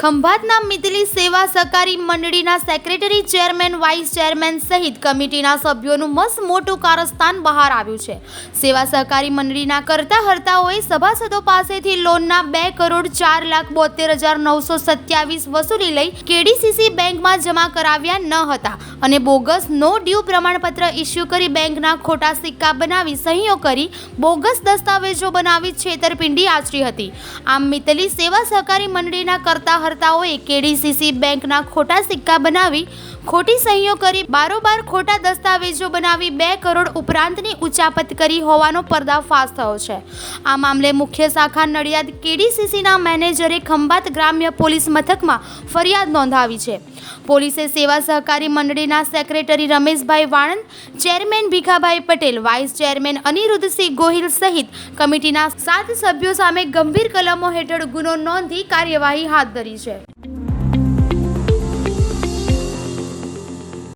ખંભાતના મિતલી સેવા સહકારી મંડળીના સેક્રેટરી ચેરમેન, વાઇસ ચેરમેન સહિત કમિટીના સભ્યોનું મસ્ત મોટું કારસ્તાન બહાર આવ્યું છે. સેવા સહકારી મંડળીના કરતા હર્તાઓએ સભાસદો પાસેથી લોનના બે કરોડ ચાર લાખ બોતેર હજાર નવસો સત્યાવીસ વસૂલી લઈ કેડીસીસી બેંકમાં જમા કરાવ્યા ન હતા અને બોગસ નો ડ્યુ પ્રમાણપત્ર ઇસ્યુ કરી બેંકના ખોટા સિક્કા બનાવી સહીઓ કરી બોગસ દસ્તાવેજો બનાવી છેતરપિંડી આચરી હતી. આમ મિતલી સેવા સહકારી મંડળીના કરતા હર્તાઓએ કેડીસીસી બેંકના ખોટા સિક્કા બનાવી, ખોટી સહીઓ કરી, બારોબાર ખોટા દસ્તાવેજો બનાવી બે કરોડ ઉપરાંતની ઉચાપત કરી હોવાનો પર્દાફાશ થયો છે. આ મામલે મુખ્ય શાખા નડિયાદ કેડીસીસીના મેનેજરે ખંભાત ગ્રામ્ય પોલીસ મથકમાં ફરિયાદ નોંધાવી છે. પોલીસે સેવા સહકારી મંડળીના secretary Rameshbhai Vanand, chairman Bhikhabhai Patel, vice chairman Aniruddhsinh Gohil સહિત કમિટીના સાત સભ્યો સામે ગંભીર કલમો હેઠળ ગુનો નોંધી કાર્યવાહી હાથ ધરી છે